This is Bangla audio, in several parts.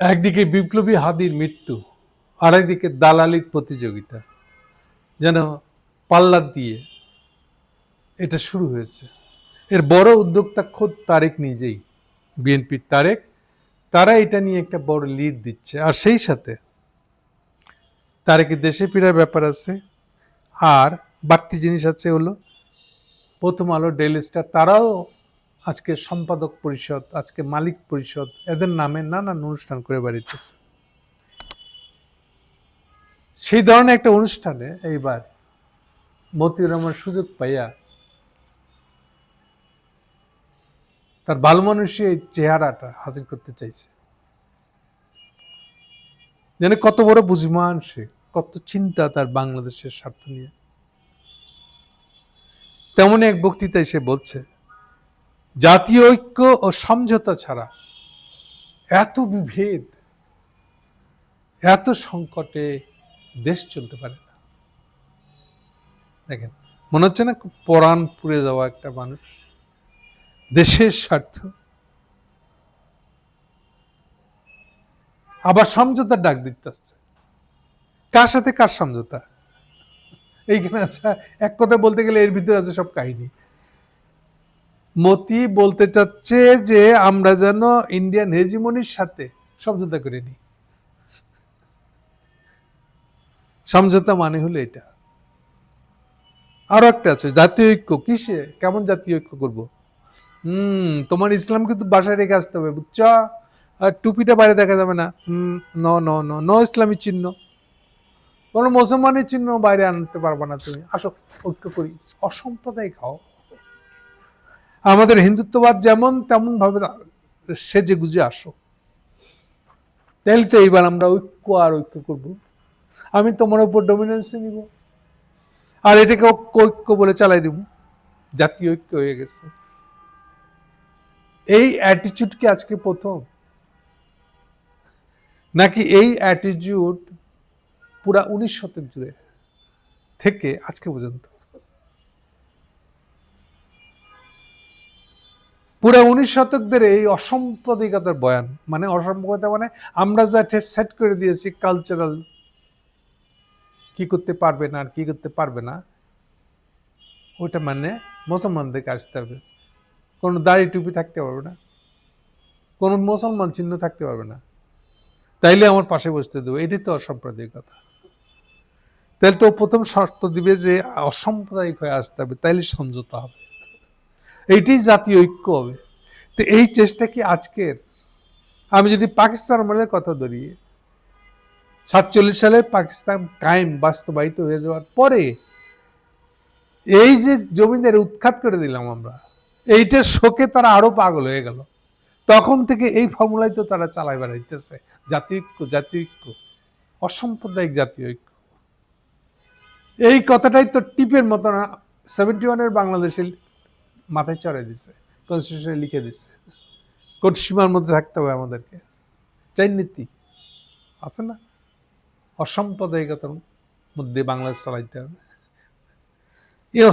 একদিকে বিপ্লবী হাদির মৃত্যু আর একদিকে দালালির প্রতিযোগিতা। যেন পাল্লা দিয়ে এটা শুরু হয়েছে। এর বড় উদ্যোক্তা খোদ তারেক নিজেই। বিএনপির তারেক, তারা এটা নিয়ে একটা বড় লিড দিচ্ছে। আর সেই সাথে তারেকের দেশে ফেরার ব্যাপার আছে। আর বাড়তি জিনিস আছে হলো, প্রথম আলো ডেইলি স্টার, তারাও আজকে সম্পাদক পরিষদ, আজকে মালিক পরিষদ, এদের নামে নানান অনুষ্ঠান করে বেড়াইতেছে। সেই ধরনের একটা অনুষ্ঠানে এইবার মতিউর রহমান সুযোগ পাইয়া তার ভালো মানুষই এই চেহারাটা হাজির করতে চাইছে। যেন কত বড় বুঝমান সে, কত চিন্তা তার বাংলাদেশের স্বার্থ নিয়ে। তেমনই এক বক্তৃতায় সে বলছে জাতীয় ঐক্য ও সমঝোতা ছাড়া এত বিভেদ, এত সংকটে দেশ চলতে পারে না। দেখেন, মনে হচ্ছে না খুব পরাণ পুড়ে যাওয়া একটা মানুষ দেশের স্বার্থ। আবার সমঝোতার ডাক দিতে হচ্ছে কার সাথে কার সমঝোতা? এইখানে আচ্ছা এক কথা বলতে গেলে এর ভিতরে আছে সব কাহিনী। মতি বলতে চাচ্ছে যে আমরা যেন ইন্ডিয়ান হেজিমনির সাথে সমঝোতা করে নিই। সমঝোতা মানে হলো এটা। আরও একটা আছে, জাতীয় ঐক্য। কিসে? কেমন জাতীয় ঐক্য করব? হুম, তোমার ইসলাম কিন্তু বাসায় রেখে আসতে হবে, বুঝছ? আর টুপিটা বাইরে দেখা যাবে না। হুম ন ন ন ন ইসলামী চিহ্ন। কোনো মুসলমানের চিহ্ন বাইরে আনতে পারবে না তুমি। আসো, ঐক্য করি। অসম্প্রদায় খাও আমাদের হিন্দুত্ববাদ যেমন তেমন ভাবে সেজে গুজে আসো। তাহলে তো এইবার আমরা ঐক্য আর ঐক্য করব। আমি তোমার উপর ডমিনেন্সি নিব। আর এটাকে ঐক্য ঐক্য বলে চালাই দিব। জাতীয় ঐক্য হয়ে গেছে। এই অ্যাটিচিউড কি আজকে প্রথম? নাকি এই অ্যাটিটিউড পুরা উনিশ শতক জুড়ে থেকে আজকে পর্যন্ত? পুরা উনিশ শতক ধরে এই অসাম্প্রদায়িকতার বয়ান মানে অসাম্প্রদায়িকতা মানে আমরা যা সেট করে দিয়েছি কালচারাল কি করতে পারবে না আর কি করতে পারবে না, ওইটা মানে মুসলমানদেরকে আসতে হবে। কোনো দাড়ি টুপি থাকতে পারবে না, কোনো মুসলমান চিহ্ন থাকতে পারবে না। তাইলে আমার পাশে বসতে দেবো, এটাই তো অসাম্প্রদায়িকতা। তাহলে তো প্রথম শর্ত দিবে যে অসাম্প্রদায়িক হয়ে আসতে হবে, তাইলে সমঝোতা হবে। এইটাই জাতীয় ঐক্য হবে। তো এই চেষ্টা কি আজকের? আমি যদি পাকিস্তান আমলের কথা ধরি, সাতচল্লিশ সালে পাকিস্তান কায়েম, বাস্তবায়িত হয়ে যাওয়ার পরে এই যে জমিদারি উৎখাত করে দিলাম আমরা, এইটার শোকে তারা আরও পাগল হয়ে গেল। তখন থেকে এই ফর্মুলাই তো তারা চালাই বেড়াইতেছে, জাতীয় ঐক্য জাতীয় ঐক্য, অসাম্প্রদায়িক জাতীয় ঐক্য। এই কথাটাই তো টিপের মতো না সেভেন্টি ওয়ানের বাংলাদেশে মাথায় চড়াই দিচ্ছে কনস্টিটিউশনে লিখে দিচ্ছে কোট সীমার মধ্যে থাকতে হবে আমাদেরকে। চাই নীতি। আছে না? অসাম্প্রদায়িকতার মধ্যে বাংলাদেশ চালাইতে হবে। এই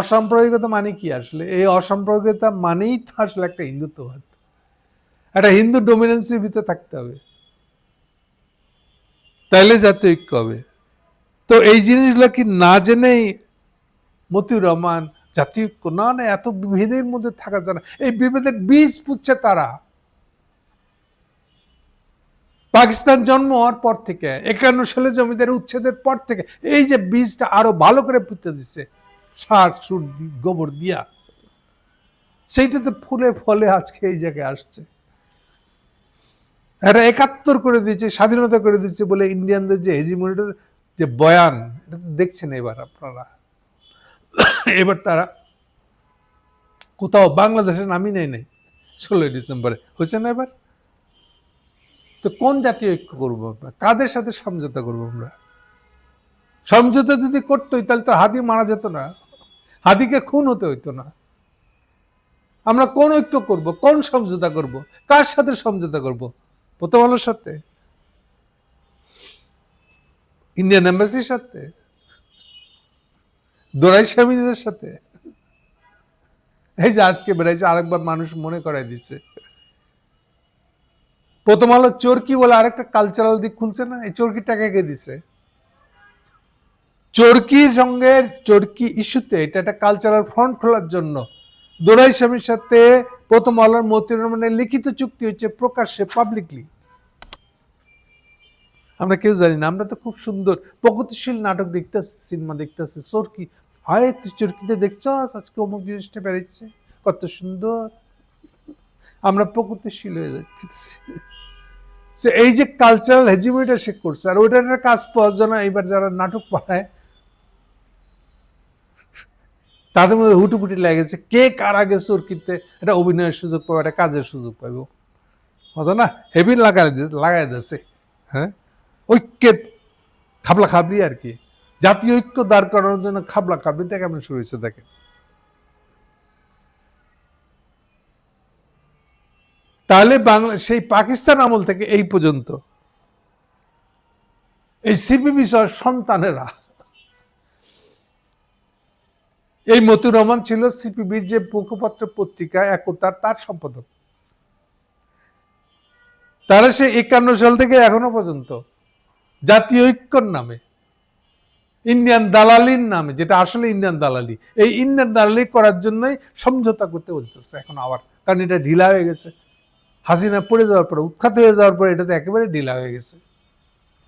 অসাম্প্রদায়িকতা মানে কি আসলে? এই অসাম্প্রদায়িকতা মানেই তো আসলে একটা হিন্দুত্ববাদ। একটা হিন্দু ডোমিনেন্সির ভিতরে থাকতে হবে। তাইলে জাতীয় ঐক্য হবে। তো এই জিনিসগুলো কি না জেনেই মতিউর রহমান জাতীয় ঐক্য না না, এত বিভেদের মধ্যে থাকা যায় না। এই বিভেদের বীজ পুচ্ছে তারা। পাকিস্তান জন্ম হওয়ার পর থেকে, একান্ন সালে জমিদারি উচ্ছেদের পর থেকে, এই যে বীজটা আরও ভালো করে পুঁতে দিচ্ছে সার, সুর গোবর দিয়া, সেইটাতে ফুলে ফলে আজকে এই জায়গায় আসছে। এটা একাত্তর করে দিয়েছে, স্বাধীনতা করে দিচ্ছে বলে ইন্ডিয়ানদের যে হেজিমনিটা যে বয়ান, এটা তো দেখছেন এবার আপনারা। এবার তারা কোথাও বাংলাদেশে নামই নেই নেই ষোলোই ডিসেম্বরে। হয়েছে না এবার? তো কোন জাতীয় ঐক্য করব আমরা? কাদের সাথে সমঝোতা করব আমরা? সমঝোতা যদি করতোই, তাহলে তো হাতি মারা যেত না। হাতিকে খুন হতে হইতো না। আমরা কোন ঐক্য করব? কোন সমঝোতা করব? কার সাথে সমঝোতা করব? প্রথম আলোর সাথে? ইন্ডিয়ান এম্বাসির সাথে? দোরাই স্বামীদের সাথে। এই যে আজকে বেড়াইছে আরেকবার মানুষ মনে করাই দিচ্ছে প্রথম আলো চরকি বলে আরেকটা কালচারাল দিক খুলছে না? এই চরকি টাকা কে দিছে? চরকির সঙ্গে চরকি ইস্যুতে এটা একটা কালচারাল ফ্রন্ট খোলার জন্য দোরাই স্বামীর সাথে প্রথম আলোর মতির রহমানের লিখিত চুক্তি হচ্ছে প্রকাশ্যে পাবলিকলি আমরা কেউ জানি না, আমরা তো খুব সুন্দর, প্রগতিশীল নাটক দেখতেছি, সিনেমা দেখতেছি, চরকি হয় চরকিতে দেখছ আজকে অমুক জিনিসটা বেড়েছে, কত সুন্দর। আমরা প্রগতিশীল হয়ে যাচ্ছি। সে এই যে কালচারাল হেজিমিটা সে করছে, আর ওইটার একটা কাজ পাওয়ার জন্য এবার যারা নাটক পড়ায়, তাদের মধ্যে হুটুপুটি লেগেছে, কে কার আগে চরকিতে এটা অভিনয়ের সুযোগ পাবে, একটা কাজের সুযোগ পাবে? হতো না হেভি লাগাই লাগাই দিয়েছে হ্যাঁ? ঐক্যের খাবলা খাবলি আর কি। জাতীয় ঐক্য দাঁড় করানোর জন্য খাবলা খাবলিটা কেমন শুরু হয়েছে দেখেন। তাহলে বাংলা, সেই পাকিস্তান আমল থেকে এই পর্যন্ত এই সিপি বিষয় সন্তানেরা, এই মতিউর রহমান ছিল সিপিবির যে মুখপত্র পত্রিকা একতার, তার সম্পাদক। তারা সে একান্ন সাল থেকে এখনও পর্যন্ত জাতীয় ঐক্যর নামে ইন্ডিয়ান দালালির নামে, যেটা আসলে ইন্ডিয়ান দালালি। এই ইন্ডিয়ান দালালি করার জন্যই সমঝোতা করতে বলতেছে এখন আবার। কারণ এটা ঢিলা হয়ে গেছে। হাসিনা পড়ে যাওয়ার পরে, উৎখাত হয়ে যাওয়ার পরে এটা তো একেবারে ঢিলা হয়ে গেছে।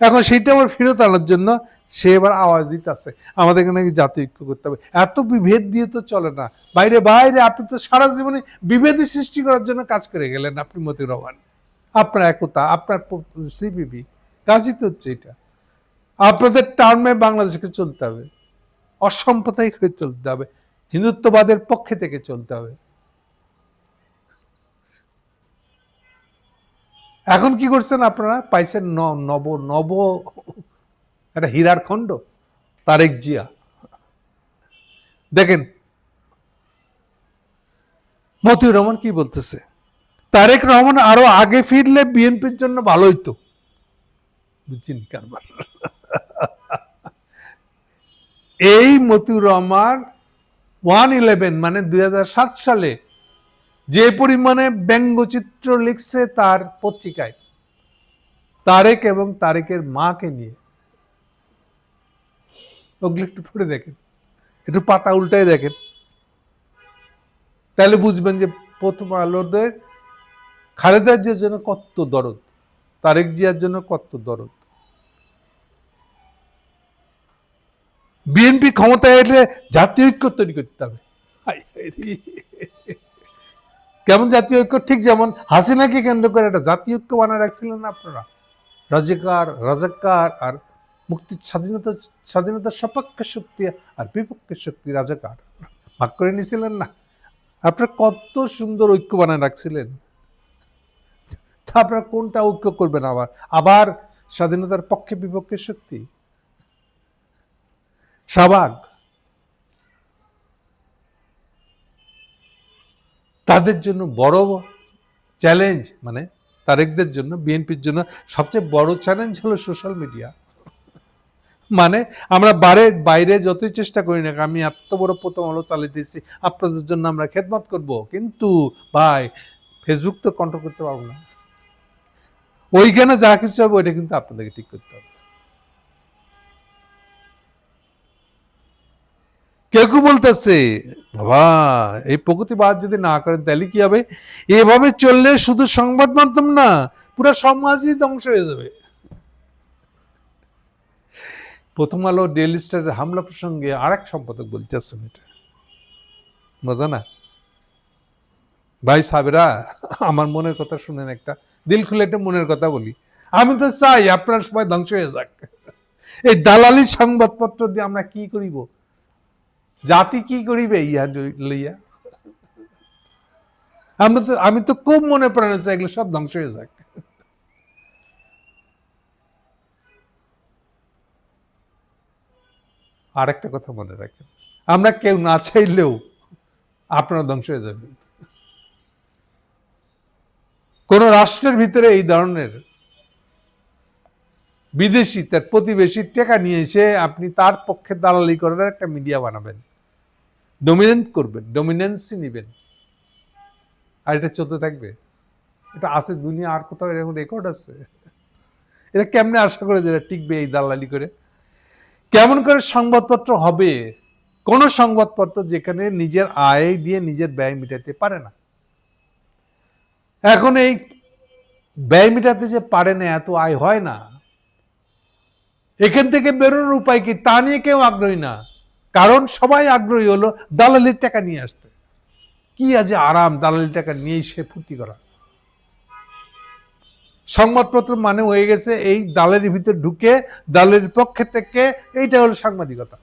এখন সেইটা আবার ফেরত আনার জন্য সে এবার আওয়াজ দিতেছে। আমাদেরকে নাকি জাতীয় ঐক্য করতে হবে। এত বিভেদ দিয়ে তো চলে না। বাইরে বাইরে, আপনি তো সারা জীবনে বিভেদ সৃষ্টি করার জন্য কাজ করে গেলেন, আপনি মতি রহমান। আপনার একতা, আপনার সিপিবি। কাজই তো হচ্ছে এটা। আপনাদের টার্মে বাংলাদেশকে চলতে হবে। অসাম্প্রদায়িক হয়ে চলতে হবে। হিন্দুত্ববাদের পক্ষে থেকে চলতে হবে। এখন কি করছেন আপনারা? পাইছেন নব নব, একটা হীরার খণ্ড? তারেক জিয়া। দেখেন, মতিউর রহমান কি বলতেছে? তারেক রহমান আরও আগে ফিরলে বিএনপির জন্য ভালো হইতো। বুঝছেন কারবার? এই মতিউর রহমান ওয়ান ইলেভেন মানে দুই হাজার সাত সালে যে পরিমাণে ব্যঙ্গচিত্র লিখছে তার পত্রিকায়, তারেক এবং তারেকের মাকে নিয়ে। ওগুলো একটু পড়ে দেখেন, একটু পাতা উল্টাই দেখেন। তাহলে বুঝবেন যে প্রথম আলোদের খালেদা জিয়ার জন্য কত দরদ, তারেক জিয়ার জন্য কত দরদ। বিএনপি ক্ষমতায় এলে জাতীয় ঐক্য তৈরি করতে হবে। কেমন জাতীয় ঐক্য? ঠিক যেমন হাসিনাকে কেন্দ্র করে একটা জাতীয় ঐক্য বানায় রাখছিলেন না আপনারা। রাজাকার রাজাকার আর মুক্তি, স্বাধীনতা স্বাধীনতার সপক্ষ শক্তি আর বিপক্ষ শক্তি রাজাকার। ভাগ করে নিয়েছিলেন না। আপনারা কত সুন্দর ঐক্য বানায় রাখছিলেন। তা আপনারা কোনটা ঐক্য করবেন আবার? আবার স্বাধীনতার পক্ষে বিপক্ষের শক্তি? শাহবাগ। তাদের জন্য বড় চ্যালেঞ্জ মানে তারেকদের জন্য বিএনপির জন্য সবচেয়ে বড় চ্যালেঞ্জ হলো সোশ্যাল মিডিয়া মানে আমরা বারে, বাইরে যতই চেষ্টা করি না আমি এত বড় প্রথম আলো চালিয়েছি আপনাদের জন্য আমরা খেদমত করব। কিন্তু ভাই ফেসবুক তো কন্ট্রোল করতে পারব না। ওইখানে যা কিছু হবে, ওইটা কিন্তু আপনাদেরকে ঠিক করতে হবে। কেউ কেউ বলতেছে, বাবা, এই প্রগতিবাদ যদি না করেন, তাহলে কি হবে? এভাবে চললে শুধু সংবাদ মাধ্যম না, পুরো সমাজই ধ্বংস হয়ে যাবে। প্রথম আলো ডেইলি স্টারের হামলা প্রসঙ্গে আর এক সম্পাদক বলতেছেন এটা। বোঝা না? ভাই সাবেরা আমার মনের কথা শুনেন একটা, দিল খুলে একটা মনের কথা বলি। আমি তো চাই আপনার সবাই ধ্বংস হয়ে যাক। এই দালালি সংবাদপত্র দিয়ে আমরা কি করিব? জাতি কি করিবে ইহা লইয়া? আমরা তো, আমি তো খুব মনে প্রাণে চাই এগুলো সব ধ্বংস হয়ে যাক। আর একটা কথা মনে রাখেন, আমরা কেউ না চাইলেও আপনারা ধ্বংস হয়ে যাবেন। কোন রাষ্ট্রের ভিতরে এই ধরনের বিদেশি তার প্রতিবেশী টেকা নিয়ে এসে আপনি তার পক্ষে দালালি করার একটা মিডিয়া বানাবেন। ডমিনেন্ট করবেন ডমিনেন্সি নেবেন। আর এটা চলতে থাকবে। এটা আছে দুনিয়া, আর কোথাও এরকম রেকর্ড আছে? এটা কেমনে আশা করে যে এটা টিকবে এই দালালি করে? কেমন করে সংবাদপত্র হবে? কোন সংবাদপত্র যেখানে নিজের আয় দিয়ে নিজের ব্যয় মিটাতে পারে না। এখন এই ব্যয় মিটাতে যে পারে না, এত আয় হয় না। এখান থেকে বেরোনোর উপায় কি? তা নিয়ে কেউ আগ্রহী না। কারণ সবাই আগ্রহী হলো দালালির টাকা নিয়ে আসতে। কি আছে আরাম দালালির টাকা নিয়েই সে ফুর্তি করা। সংবাদপত্র মানে হয়ে গেছে এই দালের ভিতর ঢুকে দালের পক্ষে থেকে এইটা হলো সাংবাদিকতা।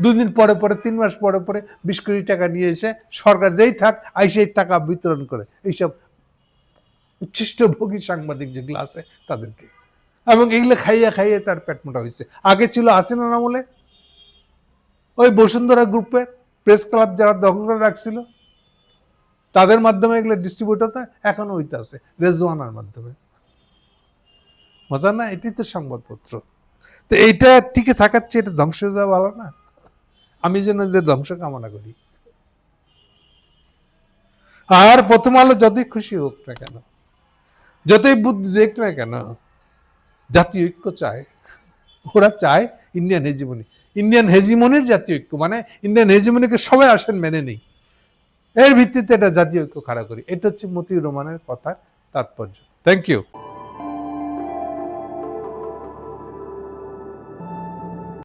দুদিন পরে পরে, তিন মাস পরে পরে বিশ কোটি টাকা নিয়ে এসে সরকার যেই থাক আইসে টাকা বিতরণ করে। এইসব উচ্ছিষ্ট ভোগী সাংবাদিক যেগুলো আছে তাদেরকে। এবং এগুলো খাইয়ে খাইয়ে তার পেট মোটা হয়েছে। আগে ছিল হাসিনা আমলে ওই বসুন্ধরা গ্রুপের প্রেস ক্লাব যারা দখল করে রাখছিল, তাদের মাধ্যমে এগুলো ডিস্ট্রিবিউট হতে এখনও হইতে আছে রেজওয়ানার মাধ্যমে। মজা না? এটি তো সংবাদপত্র। তো এইটা টিকে থাকার চেয়ে এটা ধ্বংস হয়ে যাওয়া ভালো না? আমি যেন এদের ধ্বংস কামনা করি। আর প্রথম আলো যতই খুশি হোক না কেন, যতই বুদ্ধি দেখ না কেন, জাতীয় ঐক্য চায়, ওরা চায় ইন্ডিয়ান হেজিমনি ইন্ডিয়ান হেজিমনির জাতীয় ঐক্য মানে ইন্ডিয়ান হেজিমনিকে সবাই আসেন মেনে নেই। এর ভিত্তিতে এটা জাতীয় ঐক্য খাড়া করি। এটা হচ্ছে মতিউর রহমানের কথার তাৎপর্য। Thank you